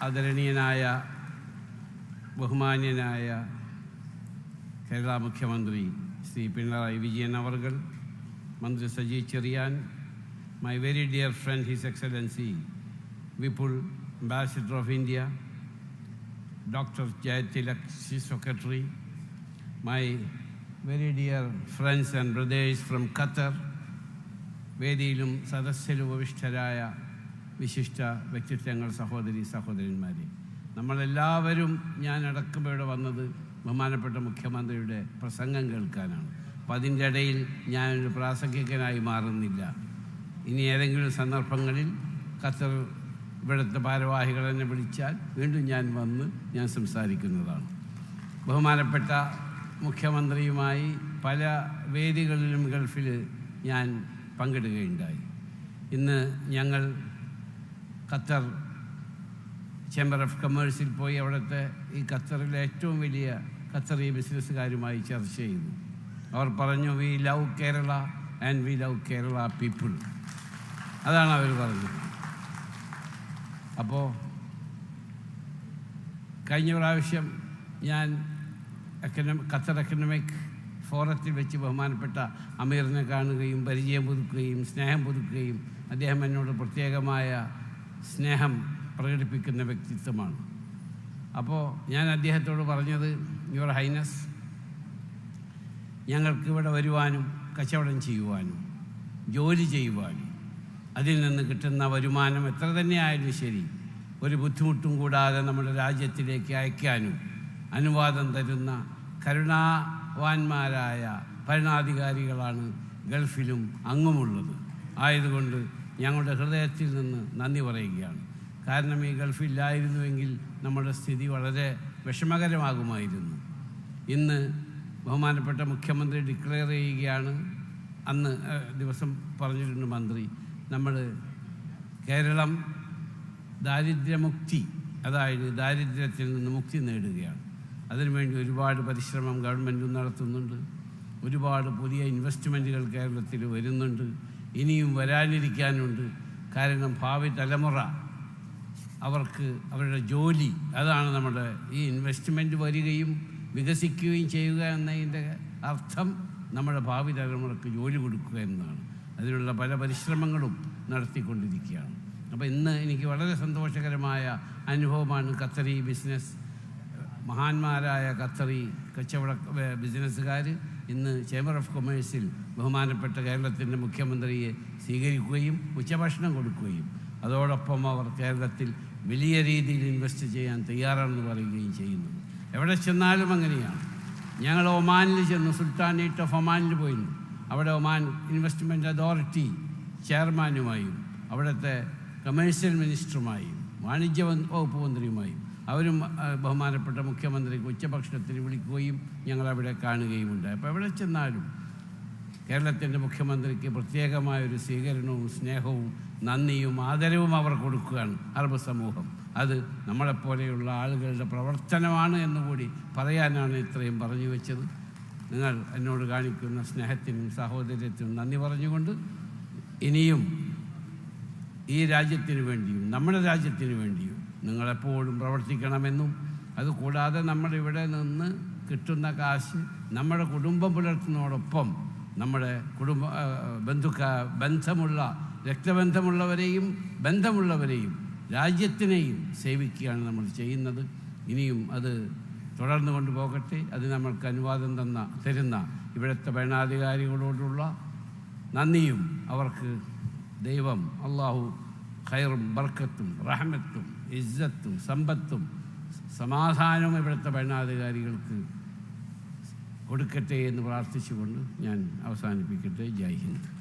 ആദരണീയനായ ബഹുമാന്യനായ കേരള മുഖ്യമന്ത്രി ശ്രീ പിണറായി വിജയൻ അവർകൾ മന്ത്രി Saji Cherian my very dear friend his excellency Vipul ambassador of India doctor Jayathilak chief secretary my very dear friends and brothers from Qatar വേദിയിലും സദസ്സിലും ഉപവിഷ്ടരായ വിശിഷ്ട വ്യക്തിത്വങ്ങൾ സഹോദരി സഹോദരന്മാരെ. നമ്മളെല്ലാവരും ഞാൻ ഇവിടെ വന്നത് ബഹുമാനപ്പെട്ട മുഖ്യമന്ത്രിയുടെ പ്രസംഗം കേൾക്കാനാണ്. അപ്പം അതിന്റെ ഇടയിൽ ഞാനൊരു പ്രാസംഗികനായി മാറുന്നില്ല. ഇനി ഏതെങ്കിലും സന്ദർഭങ്ങളിൽ ഖത്തർ ഇവിടുത്തെ ഭാരവാഹികൾ എന്നെ വിളിച്ചാൽ വീണ്ടും ഞാൻ വന്ന് ഞാൻ സംസാരിക്കുന്നതാണ്. ബഹുമാനപ്പെട്ട മുഖ്യമന്ത്രിയുമായി പല വേദികളിലും ഗൾഫിൽ ഞാൻ പങ്കിടുകയുണ്ടായി. ഇന്ന് ഞങ്ങൾ ഖത്തർ ചേംബർ ഓഫ് കൊമേഴ്സിൽ പോയി അവിടുത്തെ ഈ ഖത്തറിലെ ഏറ്റവും വലിയ ഖത്തറി ബിസിനസ്സുകാരുമായി ചർച്ച ചെയ്തു. അവർ പറഞ്ഞു we love Kerala and we love Kerala people അതാണ് അവർ പറഞ്ഞത്. അപ്പോൾ കഴിഞ്ഞ പ്രാവശ്യം ഞാൻ എക്കണമി ഖത്തർ എക്കണമിക് ഫോറത്തിൽ വെച്ച് ബഹുമാനപ്പെട്ട അമീറിനെ കാണുകയും പരിചയം പുതുക്കുകയും സ്നേഹം പുതുക്കുകയും അദ്ദേഹം എന്നോട് പ്രത്യേകമായ സ്നേഹം പ്രകടിപ്പിക്കുന്ന വ്യക്തിത്വമാണ്. അപ്പോൾ ഞാൻ അദ്ദേഹത്തോട് പറഞ്ഞത് യുവർ ഹൈനസ് ഞങ്ങൾക്ക് ഇവിടെ വരുവാനും കച്ചവടം ചെയ്യുവാനും ജോലി ചെയ്യുവാനും അതിൽ നിന്ന് കിട്ടുന്ന വരുമാനം എത്ര തന്നെ ആയാലും ശരി ഒരു ബുദ്ധിമുട്ടും കൂടാതെ നമ്മുടെ രാജ്യത്തിലേക്ക് അയക്കാനും അനുവാദം തരുന്ന കരുണാവാന്മാരായ ഭരണാധികാരികളാണ് ഗൾഫിലും അങ്ങുമുള്ളത്. ആയതുകൊണ്ട് ഞങ്ങളുടെ ഹൃദയത്തിൽ നിന്ന് നന്ദി പറയുകയാണ്. കാരണം ഈ ഗൾഫില്ലായിരുന്നുവെങ്കിൽ നമ്മുടെ സ്ഥിതി വളരെ വിഷമകരമാകുമായിരുന്നു. ഇന്ന് ബഹുമാനപ്പെട്ട മുഖ്യമന്ത്രി ഡിക്ലെയർ ചെയ്യുകയാണ്. അന്ന് ദിവസം പറഞ്ഞിട്ടുണ്ട് മന്ത്രി നമ്മൾ കേരളം ദാരിദ്ര്യമുക്തി അതായത് ദാരിദ്ര്യത്തിൽ നിന്ന് മുക്തി നേടുകയാണ്. അതിനുവേണ്ടി ഒരുപാട് പരിശ്രമം ഗവൺമെന്റും നടത്തുന്നുണ്ട്. ഒരുപാട് പുതിയ ഇൻവെസ്റ്റ്മെന്റുകൾ കേരളത്തിൽ വരുന്നുണ്ട്. ഇനിയും വരാനിരിക്കാനുണ്ട്. കാരണം ഭാവി തലമുറ അവർക്ക് അവരുടെ ജോലി അതാണ് നമ്മുടെ ഈ ഇൻവെസ്റ്റ്മെന്റ് വരികയും വികസിക്കുകയും ചെയ്യുക എന്നതിന്റെ അർത്ഥം നമ്മുടെ ഭാവി തലമുറയ്ക്ക് ജോലി കൊടുക്കുക എന്നതാണ്. അതിനുള്ള പല പരിശ്രമങ്ങളും നടത്തിക്കൊണ്ടിരിക്കുകയാണ്. അപ്പോൾ ഇന്ന് എനിക്ക് വളരെ സന്തോഷകരമായ അനുഭവമാണ് ഖത്തറി ബിസിനസ് മഹാന്മാരായ ഖത്തറി കച്ചവട ബിസിനസ്സുകാർ ഇന്ന് ചേംബർ ഓഫ് കൊമേഴ്സിൽ ബഹുമാനപ്പെട്ട കേരളത്തിന്റെ മുഖ്യമന്ത്രിയെ സ്വീകരിക്കുകയും ഉച്ചഭക്ഷണം കൊടുക്കുകയും അതോടൊപ്പം അവർ കേരളത്തിൽ വലിയ രീതിയിൽ ഇൻവെസ്റ്റ് ചെയ്യാൻ തയ്യാറാണെന്ന് പറയുകയും ചെയ്യുന്നു. എവിടെ ചെന്നാലും അങ്ങനെയാണ്. ഞങ്ങൾ ഒമാനിൽ ചെന്നു സുൽത്താനേറ്റ് ഓഫ് ഒമാനിൽ പോയിരുന്നു. അവിടെ ഒമാൻ ഇൻവെസ്റ്റ്മെന്റ് അതോറിറ്റി ചെയർമാനുമായും അവിടുത്തെ കമേഴ്ഷ്യൽ മിനിസ്റ്ററുമായും വാണിജ്യ വകുപ്പ് മന്ത്രിയുമായും അവരും ബഹുമാനപ്പെട്ട മുഖ്യമന്ത്രിക്ക് ഉച്ചഭക്ഷണത്തിന് വിളിക്കുകയും ഞങ്ങളവിടെ കാണുകയും ഉണ്ട് അപ്പോൾ എവിടെ ചെന്നാലും കേരളത്തിന്റെ മുഖ്യമന്ത്രിക്ക് പ്രത്യേകമായൊരു സ്വീകരണവും സ്നേഹവും നന്ദിയും ആദരവും അവർ കൊടുക്കുകയാണ് അറബ് സമൂഹം. അത് നമ്മളെപ്പോലെയുള്ള ആളുകളുടെ പ്രവർത്തനമാണ് എന്നുകൂടി പറയാനാണ് ഇത്രയും പറഞ്ഞു വെച്ചത്. നിങ്ങൾ എന്നോട് കാണിക്കുന്ന സ്നേഹത്തിനും സഹോദര്യത്തിനും നന്ദി പറഞ്ഞുകൊണ്ട് ഇനിയും ഈ രാജ്യത്തിന് വേണ്ടിയും നമ്മുടെ രാജ്യത്തിന് വേണ്ടിയും നിങ്ങളെപ്പോഴും പ്രവർത്തിക്കണമെന്നും അതുകൂടാതെ നമ്മളിവിടെ നിന്ന് കിട്ടുന്ന കാശ് നമ്മുടെ കുടുംബം പുലർത്തുന്നതോടൊപ്പം നമ്മുടെ കുടുംബ ബന്ധുക്ക ബന്ധമുള്ള രക്തബന്ധമുള്ളവരെയും ബന്ധമുള്ളവരെയും രാജ്യത്തിനെയും സേവിക്കുകയാണ് നമ്മൾ ചെയ്യുന്നത്. ഇനിയും അത് തുടർന്നു കൊണ്ടുപോകട്ടെ അത് നമ്മൾക്ക് അനുവാദം തന്ന തരുന്ന ഇവിടുത്തെ ഭരണാധികാരികളോടുള്ള നന്ദിയും അവർക്ക് ദൈവം അള്ളാഹു ഖൈറും ബർക്കത്തും റഹമത്തും ഇജ്ജത്തും സമ്പത്തും സമാധാനവും ഇവിടുത്തെ ഭരണാധികാരികൾക്ക് കൊടുക്കട്ടെ എന്ന് പ്രാർത്ഥിച്ചുകൊണ്ട് ഞാൻ അവസാനിപ്പിക്കട്ടെ. ജയ് ഹിന്ദ്.